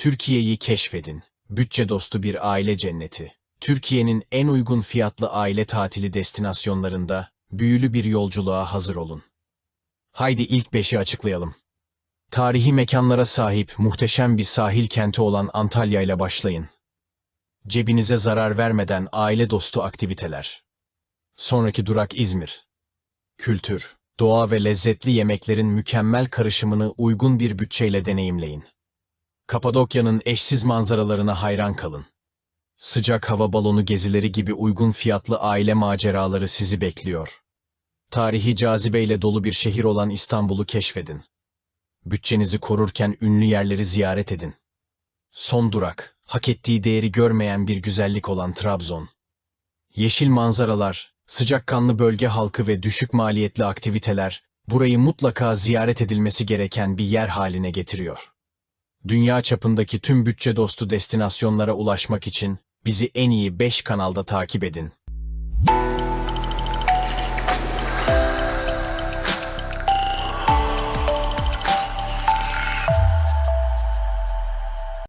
Türkiye'yi keşfedin. Bütçe dostu bir aile cenneti. Türkiye'nin en uygun fiyatlı aile tatili destinasyonlarında büyülü bir yolculuğa hazır olun. Haydi ilk beşi açıklayalım. Tarihi mekanlara sahip muhteşem bir sahil kenti olan Antalya ile başlayın. Cebinize zarar vermeden aile dostu aktiviteler. Sonraki durak İzmir. Kültür, doğa ve lezzetli yemeklerin mükemmel karışımını uygun bir bütçeyle deneyimleyin. Kapadokya'nın eşsiz manzaralarına hayran kalın. Sıcak hava balonu gezileri gibi uygun fiyatlı aile maceraları sizi bekliyor. Tarihi cazibeyle dolu bir şehir olan İstanbul'u keşfedin. Bütçenizi korurken ünlü yerleri ziyaret edin. Son durak, hak ettiği değeri görmeyen bir güzellik olan Trabzon. Yeşil manzaralar, sıcakkanlı bölge halkı ve düşük maliyetli aktiviteler burayı mutlaka ziyaret edilmesi gereken bir yer haline getiriyor. Dünya çapındaki tüm bütçe dostu destinasyonlara ulaşmak için bizi en iyi 5 kanalda takip edin.